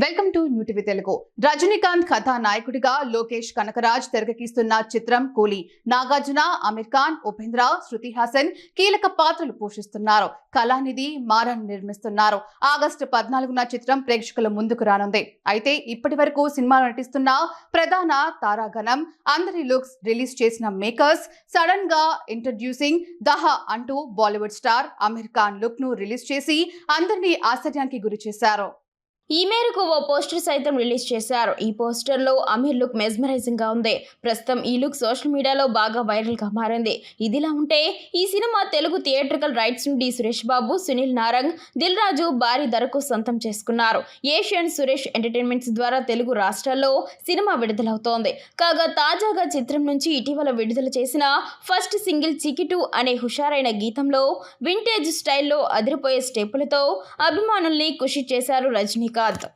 Welcome to new TV Telugu. Rajinikanth కథానాయకుడిగా లోకేష్ కనకరాజ్ తెరకెక్కిస్తున్న చిత్రం కూలి. నాగార్జున అమీర్ ఖాన్ ఉపేంద్ర శృతి హాసన్ కీలక పాత్రలు పోషిస్తున్నారు. కళానిధి మారన్ నిర్మిస్తున్నారు. ఆగస్టు పద్నాలుగున చిత్రం ప్రేక్షకుల ముందుకు రానుంది. అయితే ఇప్పటి వరకు సినిమాలో నటిస్తున్న ప్రధాన తారాగణం అందరి లుక్స్ రిలీజ్ చేసిన మేకర్స్ సడన్గా ఇంట్రడ్యూసింగ్ దహ అంటూ బాలీవుడ్ స్టార్ అమీర్ ఖాన్ లుక్ను రిలీజ్ చేసి అందరినీ ఆశ్చర్యానికి గురి చేశారు. ఈ మేరకు ఓ పోస్టర్ సైతం రిలీజ్ చేశారు. ఈ పోస్టర్లో అమీర్ లుక్ మెస్మరైజింగ్గా ఉంది. ప్రస్తుతం ఈ లుక్ సోషల్ మీడియాలో బాగా వైరల్గా మారింది. ఇదిలా ఉంటే ఈ సినిమా తెలుగు థియేట్రికల్ రైట్స్ నుండి సురేష్ బాబు సునీల్ నారంగ్ దిల్ రాజు భారీ ధరకు సొంతం చేసుకున్నారు. ఏషియన్ సురేష్ ఎంటర్టైన్మెంట్స్ ద్వారా తెలుగు రాష్ట్రాల్లో సినిమా విడుదలవుతోంది. కాగా తాజాగా చిత్రం నుంచి ఇటీవల విడుదల చేసిన ఫస్ట్ సింగిల్ చికిటు అనే హుషారైన గీతంలో వింటేజ్ స్టైల్లో అదిరిపోయే స్టెప్పులతో అభిమానుల్ని ఖుషి చేశారు రజనీకాంత్